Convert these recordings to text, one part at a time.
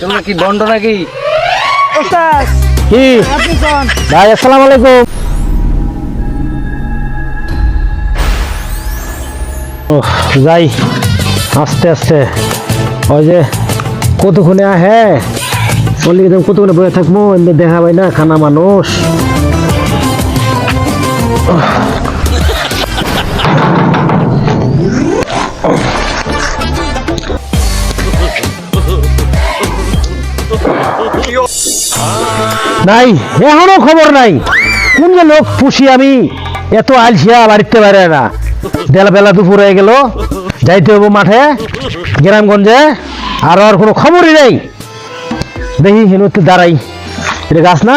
তোমরা কি বন্ড নাকি? কি? ভাই আসসালামু আলাইকুম। যাই আস্তে আস্তে। ওই যে কতক্ষণে আহে? বললি একদম কতক্ষণে বসে থাকব? এমনি দেখা পাই না খানা মানুষ। নাই, এখনও খবর নাই। কোন যে লোক পুষি আমি, এত আলসিয়া বাড়িতে পারে না। বেলা বেলা দুপুর হয়ে গেল, যাইতে হব মাঠে, গ্রামগঞ্জে, আর আর কোনো খবরই নেই। দেখি হেন একটু দাঁড়াই। এটা গাছ না?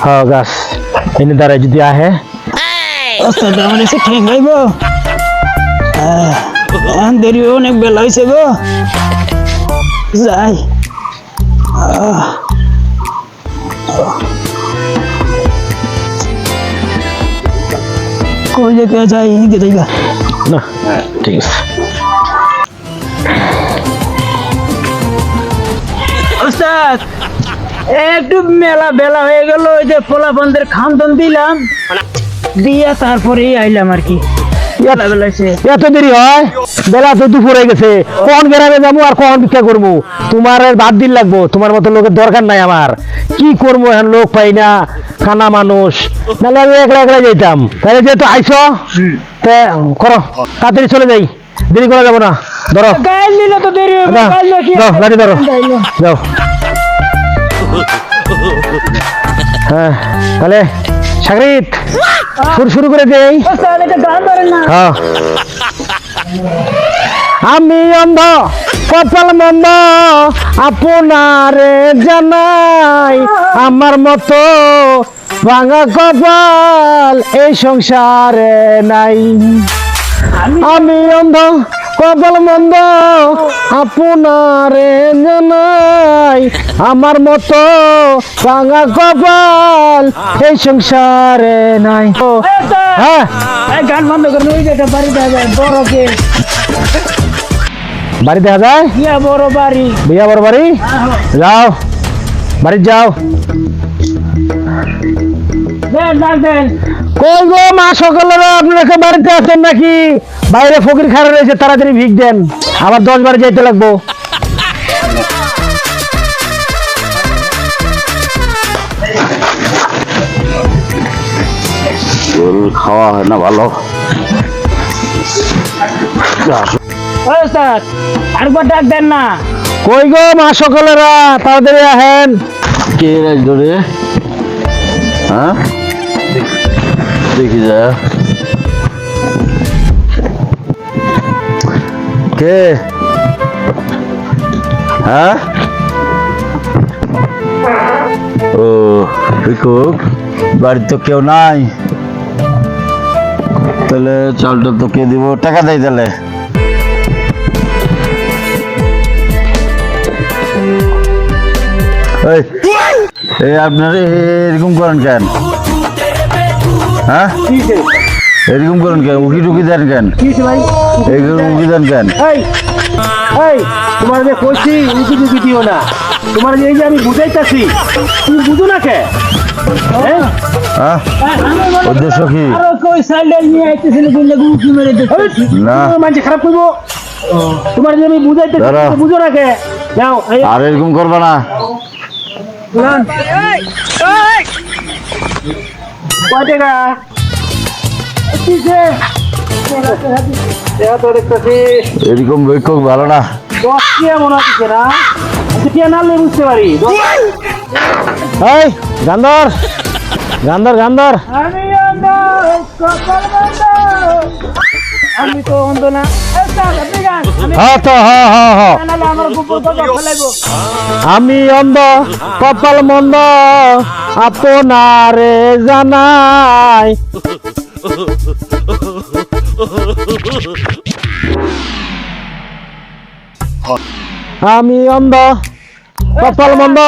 হ্যাঁ গাছ। এনে দাঁড়াই যদি আহে। ঠিক হইব দেরি অনেক বেলা হয়েছে গো। যাই। আহ। কই জায়গা যাই এদিকে যাইগা না ঠিক আছে। ওস্তাদ একটু মেলা বেলা হয়ে গেল ওই যে পোলাপনদের খামদন দিলাম। দিয়া তারপরেই আইলাম আর কি। এত দেরি হয়? বেলা তো দুপুর গেছে। কোন গ্রামে যাব আর কখন ভিক্ষা করব? তোমার বাদ দিন লাগবো। তোমার মতো লোকের দরকার নাই আমার। কি করব এখন? লোক পাই না খানা মানুষ। নাহলে আমি একলা একলা যেতাম তাহলে যেহেতু আইসো করো। তাড়াতাড়ি চলে যাই। দেরি করা যাব না। ধরো। তো দেরি হবে ধরো। যাও। হ্যাঁ তাহলে সাগরিত, শুরু শুরু করে দেই হ্যাঁ। আমি অন্ধ, কপাল মন্দ, আপনারে জানাই আমার মতো ভাঙা কপাল এই সংসারে নাই আমি অন্ধ কপাল মন্দ আপনারে জানাই আমার মতো ভাঙা কপাল এই সংসারে নাই। হ্যাঁ। গান বন্ধ করে ওই যেটা বাড়ি যাবে বড় দেখা যায়? ইয়া বড় বাড়ি। বিয়া বড় বাড়ি? যাও বাড়ি যাও। দেন দেন। কই গো মা সকালেরা আপনারা বাড়িতে আছেন নাকি? বাইরে ফকির খাড়া রয়েছে তাড়াতাড়ি ভিক দেন। আবার দশ বারে যাইতে লাগবো। খাওয়া হয় না ভালো? ওস্তাদ আরেকবার ডাক দেন না। কই গো মা সকালেরা তাড়াতাড়ি আহেন কে রে হ্যাঁ? দেখি যা। কে? হ্যাঁ? ও ভিকুক বাড়ির তো কেউ নাই। তাহলে চালটা তো কে দিব? টাকা দেয় তাহলে। এই আপনারা এরকম করেন কেন? হ্যাঁ? এরকম করেন কেন? উকি টুকি দেন কেন? এরকম উকি দেন কেন? এই এই তোমার যে কইছি উঁচু টুকি দিও না। তোমার যে এই যে আমি বুঝাইতাছি তুমি বুঝো না কে? হ্যাঁ? হ্যাঁ? উদ্দেশ্য কি? না। মানুষ খারাপ করব? তোমার যে আমি বুঝাইতেছি বুঝো না কে? যাও আর এরকম করবে না। কয় টাকা এরকম বৈক্ষক ভালো না। দশ টিয়া মনে হচ্ছে না? আচ্ছা, টিয়া না হলে বুঝতে পারি। এই গান্দর। গান্দর গান্দর। আমি অন্ধ কপাল তো অন্ধ না আমি অন্ধ মন্দ আপনারে জানাই। আমি অন্ধ কপাল মন্দ।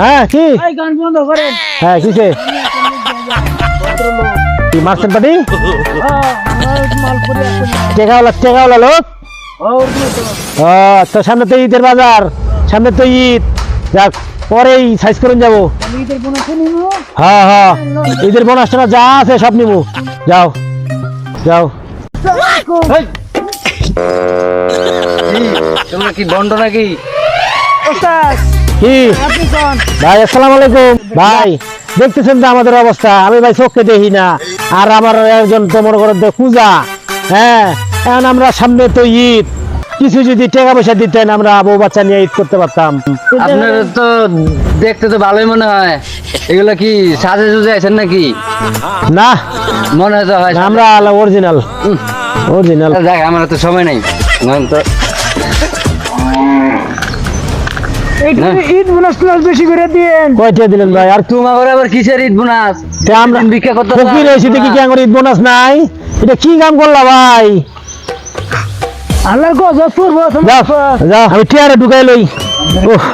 হ্যাঁ কি? গান বন্ধ হ্যাঁ কিসে কি মাস্টার পাটি টেকাওয়ালা টেকাওয়ালা লোক। ও তো সামনে তো ঈদের বাজার সামনে তো ঈদ। যাক পরেই সাইজ করে যাব। হ্যাঁ হ্যাঁ ঈদের বোনাস টোনাস যা আছে সব নিবো। যাও যাও! তোমরা কি বন্ড নাকি? কি? ভাই আসসালামু আলাইকুম। ভাই দেখতেছেন তো আমাদের অবস্থা। আমি ভাই চোখে দেখি না। আর আমার একজন তো মনে করেন যে পূজা হ্যাঁ এখন আমরা সামনে তো ঈদ। কিছু যদি টাকা পয়সা দিতেন আমরা বউ বাচ্চা নিয়ে ঈদ করতে পারতাম। আপনার তো দেখতে তো ভালোই মনে হয়। এগুলো কি সাজে সুজে আছেন নাকি? না। মনে হয় তো আমরা অরিজিনাল অরিজিনাল দেখ আমার তো সময় নেই। তো ঈদ বোনাস টোনাস বেশি করে দিয়েন। কয়টা দিলেন ভাই? আর তোমার ঘরে আবার কিসের ঈদ বোনাস? তে আমরা ভিক্ষা করতে ফকির হয়েছি দেখি কি আমার ঈদ বোনাস নাই। এটা কি কাম করলা ভাই? আল্লাহর গজব করব যাও যাও আমি টিয়ারে ঢুকাই লই। ওহ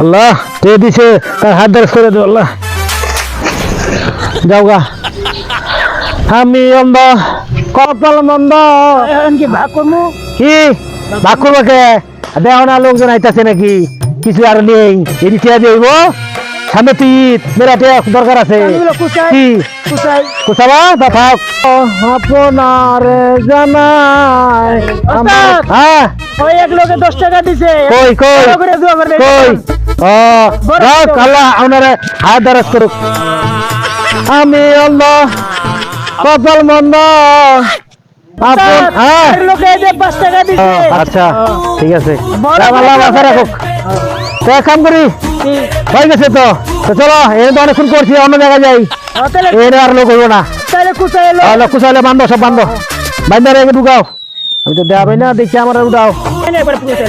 আল্লাহ তে দিছে তার হাত ধরে করে দে আল্লাহ। যাও গা। আমি অন্ধ কপাল মন্দ। কি ভাগ করব? কে? দেখো না লোকজন আইতাছে নাকি? কিছু আর নেই। টিয়া দিব সামনে তো ঈদ মেরা দরকার আছে। কি? কোথায় কোথাবা কথা আপনার জানাই হ্যাঁ। ওই এক লোকে দশ টাকা দিছে। কই কই? ভালো করে দোয়া করে কই? ও বড় আল্লাহ আপনারে হাত দারাজ করুক। আমি আল্লাহ কপাল মন্দ। আপন হ্যাঁ। লোকে যে পাঁচ টাকা দিছে। আচ্ছা ঠিক আছে। আল্লাহ রাখুক তো কাম করি হয়ে গেছে তো। তো চলো এনে তো অনেকক্ষণ করছি অন্য জায়গায় যাই। ও, আর লোক হইব না। তাহলে এলো কুচাইলে বান্ধব সব বান্ধব বান্ধব রেখে ঢুকাও। আমি তো দেওয়া না দেখি আমার উঠাও।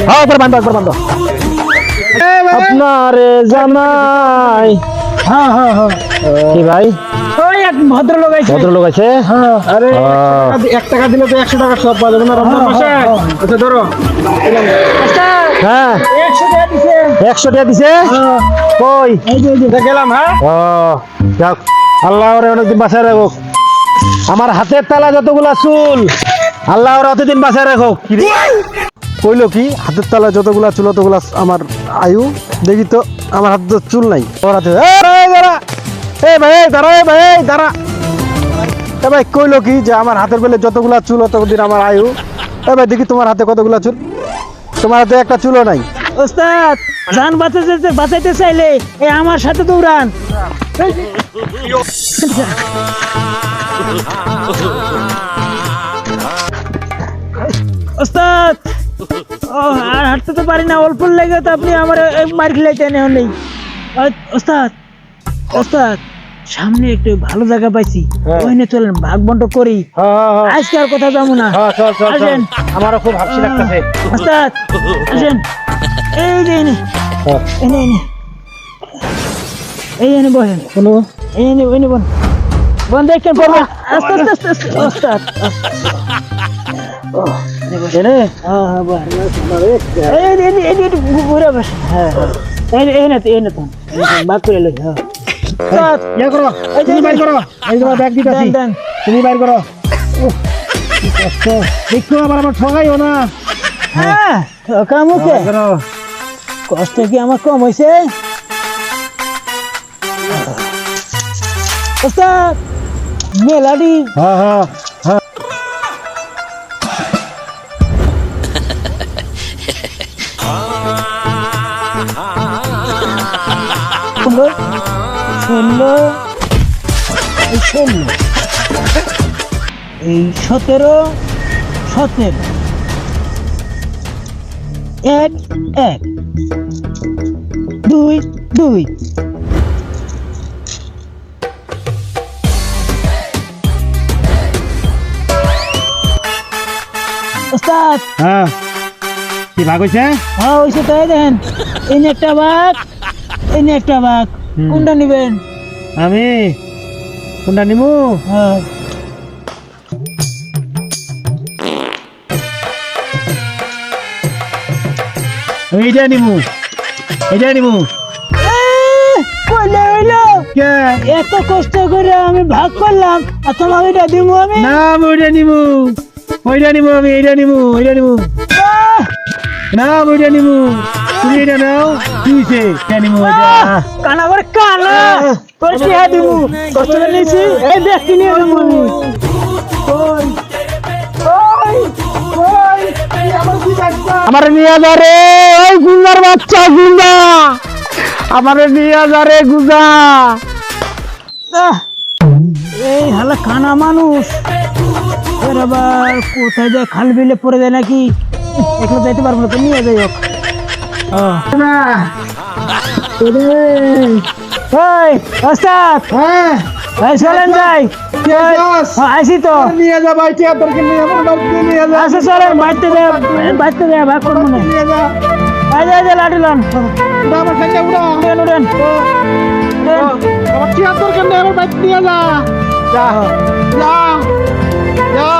হ্যাঁ একবার বান্ধব একবার বান্ধব আপনার জানাই। হ্যাঁ হ্যাঁ হ্যাঁ। কি ভাই? ওই এক ভদ্রলোক আছে ভদ্রলোক আছে? আরে আহ, টাকা দিলে তো একশো টাকা সব পাওয়া যাবে। না রমজান মাসে। আচ্ছা ধরো। হ্যাঁ। একশো টাকা দিছে। একশো টাকা দিছে? কই? এই যে, এই গেলাম হ্যাঁ? ও যাক। আল্লাহ ওরে অনেকদিন বাঁচায় রাখুক আমার হাতের তালা যতগুলা চুল আল্লাহ ওরে অতদিন বাঁচায় রাখুক কইলো কি? হাতের তালা যতগুলা চুল ততগুলা আমার আয়ু। দেখি তো আমার হাতে চুল নাই। ওর হাতে এ, ভাই দাঁড়া এই ভাই দাঁড়া। এ ভাই কইলো কি যে আমার হাতের বেলে যতগুলা চুল ততদিন আমার আয়ু। এ ভাই দেখি তোমার হাতে কতগুলা চুল। তোমার হাতে একটা চুলও নাই। ওস্তাদ জান বাঁচাতে বাঁচাইতে চাইলে এ আমার সাথে দৌড়ান। ওস্তাদ ও আর হাঁটতে তো পারি না অল্প লেগে তো আপনি আমার মার খেলাইতেন এখন নেই ওস্তাদ ওস্তাদ সামনে একটু ভালো জায়গা পাইছি। ওইনে চলেন ভাগ বন্ট করি। হ্যাঁ হ্যাঁ হ্যাঁ। আজকে আর কথা যাব না। হ্যাঁ আসেন। আমারও খুব হাসি লাগতেছে। ওস্তাদ আসেন। এই যে এনে। হ্যাঁ। এনে এনে। এই এনে বসেন। কোনো? এই এনে এনে বন বন দেখেন পড়বেন আস্তে আস্তে আস্তে আস্তে ওস্তাদ এনে? হ্যাঁ হ্যাঁ বস এই এই একটু ঘুরে বস হ্যাঁ। হ্যাঁ এই এই না এই না তো। বাদ করে লই হ্যাঁ। ইয়া করো তুমি বাইর করো এই তোমার ব্যাগ দিতেছি দেন দেন। তুমি বাইর করো। কষ্ট। দেখো আবার আমার ঠগাইও না। হ্যাঁ কামুকে কষ্ট কি আমার কম হয়েছে ওস্তাদ মেলাডি। হ্যাঁ হ্যাঁ। ষোলো এই ষোলো এই সতেরো সতেরো। এক এক। দুই দুই। ওস্তাদ। হ্যাঁ। কি ভাগ হয়েছে হ্যাঁ তাই এই একটা বাঘ এই একটা বাঘ। কোনটা নিবেন? আমি কোনটা নিমু? হ্যাঁ। আমি এইটা নিমু। এত কষ্ট করে আমি ভাগ করলাম আর তোমাকে এটা দিব আমি? না আমি ওইটা নিমু। ওইটা নিমু আমি এইটা নিমু এইটা নিমু। না এটা নিমু। তুমি এটা নাও। এটা নিমু কানা করে কানা। তোর কি হ্যাঁ দিবু কষ্ট নিয়েছি? এই দেখ কি নিয়ে যাব আমি। ওই, ওই, ওই, এই আমার নিয়ে যা রে ওই গুন্দার বাচ্চা গুন্দা আমারে নিয়ে যা রে গুজা এই হালা কানা মানুষ। এর আবার কোথায় যায় খাল বিলে পড়ে যায় নাকি? একলা যাইতে পারব না তো নিয়ে যাই হোক। ওই ওস্তাদ! হ্যাঁ। ভাই চলেন যাই। আইসি তো। নিয়ে যা ভাই তোর নিয়ে আমার বাড়িতে নিয়ে যা। আচ্ছা চলেন বাড়িতে ভাগ করব না। যা। লন। আমার উড়া। আমার আমার বাড়িতে নিয়ে যা। যা। যা। যা।